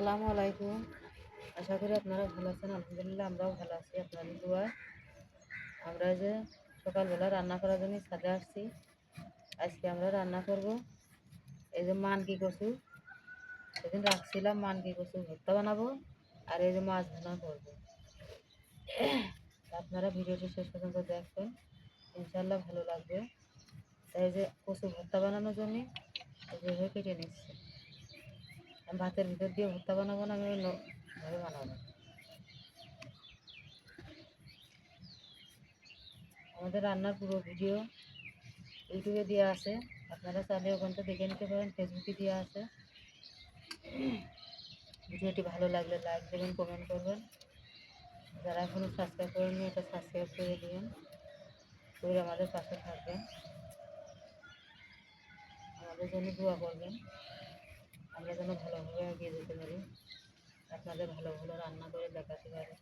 আসসালামু আলাইকুম। আশা করি আপনারা ভালো আছেন, আলহামদুলিল্লাহ আমরাও ভালো আছি, আপনাদের দোয়ায় আমরা যে সকালবেলা রান্না করার জন্য ছাদে আসছি। আজকে আমরা রান্না করব। এই যে মানকি কচু। সেদিন রাখছিলাম মানকি কচু ভর্তা বানাবো আর এই যে মাছ ভাজা করব। আপনারা ভিডিওটি শেষ পর্যন্ত দেখবেন। ইনশাল্লাহ ভালো লাগবে। তাই যে কচু ভর্তা বানানোর জন্য এইভাবে কেটে নিচ্ছি। ভাতের ভিতর দিয়ে ভর্তা বানাবো না, আমি অন্যভাবে বানাবো। আমাদের রান্নার পুরো ভিডিও ইউটিউবে দেওয়া আছে। আপনারা চাইলে ওখান থেকে দেখে নিতে পারেন, ফেসবুকে দেওয়া আছে। ভিডিওটি ভালো লাগলে লাইক দেবেন, কমেন্ট করবেন। যারা এখনও সাবস্ক্রাইব করেননি, এটা সাবস্ক্রাইব করে দিবেন। করে আমাদের পাশে থাকবেন। আমাদের জন্য দোয়া করবেন। আমরা যেন ভালোভাবে এগিয়ে যেতে পারি, আপনাদের ভালো ভালো রান্না করে দেখাতে পারি।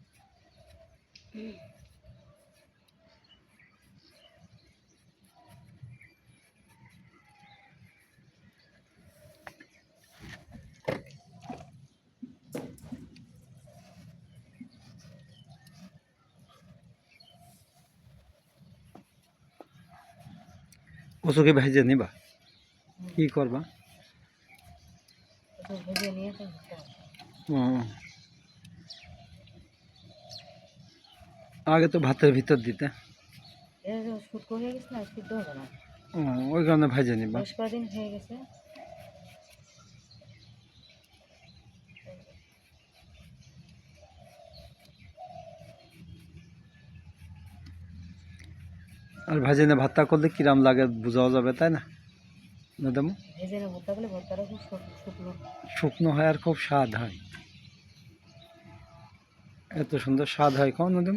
কচুকে ভেজে নিবা? কি করবা? ভেজে নিয়ে তো ও। আগে তো ভাতের ভিতর দিতে। এই যে শুটকো হয়ে গেছে না সিদ্ধ হবে না। ওই কারণে ভেজে নিবা বেশ কদিন হয়ে গেছে। আর ভেজে নিয়ে ভাতটা করলে কিরাম লাগে বোঝাও যাবে তাই না? শুকনো। শুকনো হয় আর খুব স্বাদ হয়। এত সুন্দর স্বাদ হয় কম নদম